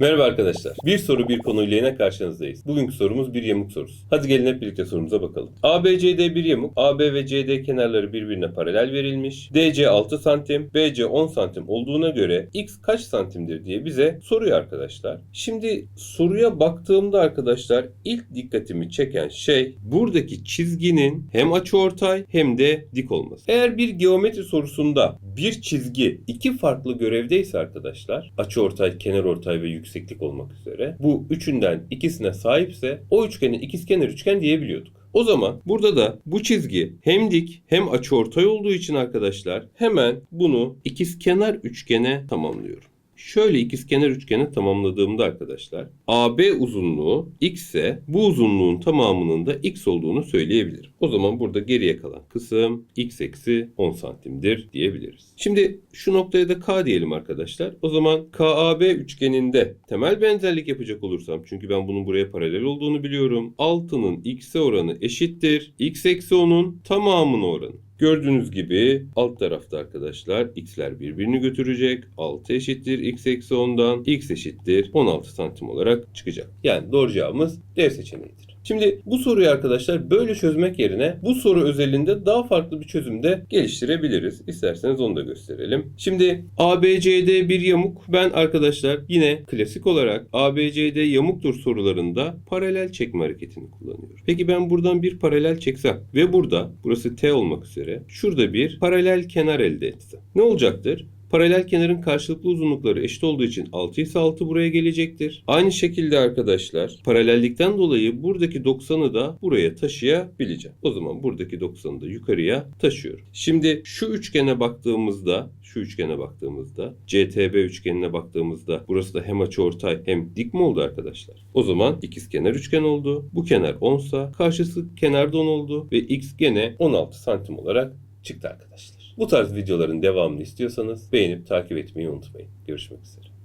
Merhaba arkadaşlar. Bir soru bir konuyla yine karşınızdayız. Bugünkü sorumuz bir yamuk sorusu. Hadi gelin hep birlikte sorumuza bakalım. ABCD bir yamuk. AB ve CD kenarları birbirine paralel verilmiş. DC 6 santim, BC 10 santim olduğuna göre X kaç santimdir diye bize soruyor arkadaşlar. Şimdi soruya baktığımda arkadaşlar ilk dikkatimi çeken şey buradaki çizginin hem açıortay hem de dik olması. Eğer bir geometri sorusunda bir çizgi iki farklı görevdeyse arkadaşlar açıortay, kenarortay ve yükseklik olmak üzere bu üçünden ikisine sahipse o üçgenin ikizkenar üçgen diyebiliyorduk. O zaman burada da bu çizgi hem dik hem açıortay olduğu için arkadaşlar hemen bunu ikizkenar üçgene tamamlıyorum. Şöyle ikizkenar üçgeni tamamladığımda arkadaşlar AB uzunluğu x ise bu uzunluğun tamamının da x olduğunu söyleyebilirim. O zaman burada geriye kalan kısım x eksi 10 santimdir diyebiliriz. Şimdi şu noktaya da k diyelim arkadaşlar. O zaman KAB üçgeninde temel benzerlik yapacak olursam çünkü ben bunun buraya paralel olduğunu biliyorum. 6'nın x'e oranı eşittir. x eksi 10'un tamamının oranı. Gördüğünüz gibi alt tarafta arkadaşlar x'ler birbirini götürecek. 6 eşittir x eksi 10'dan x eşittir 16 santim olarak çıkacak. Yani doğru cevabımız D seçeneğidir. Şimdi bu soruyu arkadaşlar böyle çözmek yerine bu soru özelinde daha farklı bir çözümde geliştirebiliriz. İsterseniz onu da gösterelim. Şimdi ABCD bir yamuk. Ben arkadaşlar yine klasik olarak ABCD yamuktur sorularında paralel çekme hareketini kullanıyorum. Peki ben buradan bir paralel çeksem ve burada burası T olmak üzere şurada bir paralel kenar elde etsem. Ne olacaktır? Paralel kenarın karşılıklı uzunlukları eşit olduğu için 6 ise 6 buraya gelecektir. Aynı şekilde arkadaşlar paralellikten dolayı buradaki 90'ı da buraya taşıyabileceğim. O zaman buradaki 90'ı da yukarıya taşıyorum. Şimdi şu üçgene baktığımızda şu üçgene baktığımızda CTB üçgenine baktığımızda burası da hem açıortay hem dik mi oldu arkadaşlar? O zaman ikizkenar üçgen oldu. Bu kenar 10 sa karşısı kenarda 10 oldu ve x gene 16 santim olarak çıktı arkadaşlar. Bu tarz videoların devamını istiyorsanız beğenip takip etmeyi unutmayın. Görüşmek üzere.